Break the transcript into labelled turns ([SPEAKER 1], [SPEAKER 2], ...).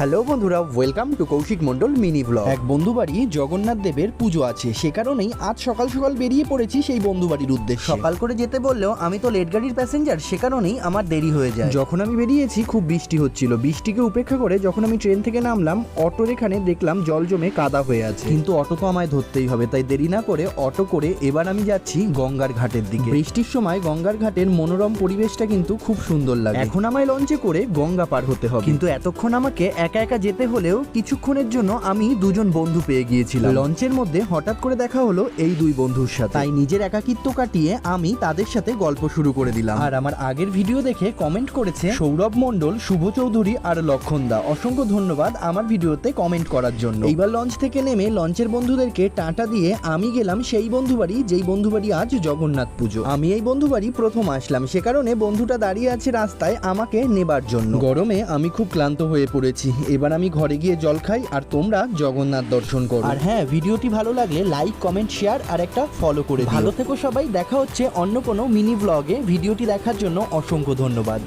[SPEAKER 1] Hello বন্ধুরা welcome to Koushik Mondal mini blog
[SPEAKER 2] এক বন্ধু বাড়ি জগন্নাথ দেবের পুজো আছে সে কারণেই আজ সকাল সকাল বেরিয়ে পড়েছি সেই বন্ধু বাড়ির উদ্দেশ্যে।
[SPEAKER 1] সকাল করে যেতে বললেও আমি তো লেট গাড়ির প্যাসেঞ্জার সে কারণেই আমার দেরি হয়ে যায়।
[SPEAKER 2] যখন আমি বেরিয়েছি খুব বৃষ্টি হচ্ছিল। বৃষ্টিকে উপেক্ষা করে যখন আমি ট্রেন থেকে নামলাম অটোর এখানে দেখলাম জল জমে কাদা হয়ে আছে।
[SPEAKER 1] কিন্তু অটো তো আমায় ধরতেই হবে তাই দেরি না করে অটো করে এবার আমি যাচ্ছি গঙ্গার ঘাটের দিকে।
[SPEAKER 2] বৃষ্টির সময় গঙ্গার ঘাটের মনোরম পরিবেশটা কিন্তু খুব সুন্দর লাগে। এখন আমায় লঞ্চে করে গঙ্গা পার হতে হবে।
[SPEAKER 1] কিন্তু এতক্ষণ আমাকে একা একা একা যেতে হলেও কিছুক্ষণের জন্য আমি দুজন বন্ধু পেয়ে গিয়েছিলাম।
[SPEAKER 2] লঞ্চের মধ্যে হঠাৎ করে দেখা হলো এই দুই বন্ধুর সাথে। তাই নিজের একাকিত্ব কাটিয়ে আমি তাদের সাথে গল্প শুরু করে দিলাম। আর আমার আগের ভিডিও দেখে কমেন্ট করেছে, সৌরভ মণ্ডল, শুভ চৌধুরী আর লক্ষণ দা, অসংখ্য ধন্যবাদ আমার ভিডিওতে কমেন্ট করার জন্য। এইবার লঞ্চ থেকে নেমে লঞ্চের বন্ধুদেরকে টাটা দিয়ে আমি গেলাম সেই বন্ধু বাড়ি যেই বন্ধু বাড়ি আজ জগন্নাথ পুজো। আমি এই বন্ধু বাড়ি প্রথম আসলাম। সে কারণে বন্ধুটা দাঁড়িয়ে আছে রাস্তায় আমাকে নেবার জন্য। গরমে আমি খুব ক্লান্ত হয়ে পড়েছি। এবার আমি ঘরে গিয়ে জল খাই আর তোমরা জগন্নাথ দর্শন করো। আর হ্যাঁ ভিডিওটি ভালো লাগলে লাইক কমেন্ট শেয়ার আর একটা ফলো করে ভালো থেকো সবাই দেখা হচ্ছে অন্য কোনো মিনি ব্লগে ভিডিওটি দেখার জন্য অসংখ্য ধন্যবাদ।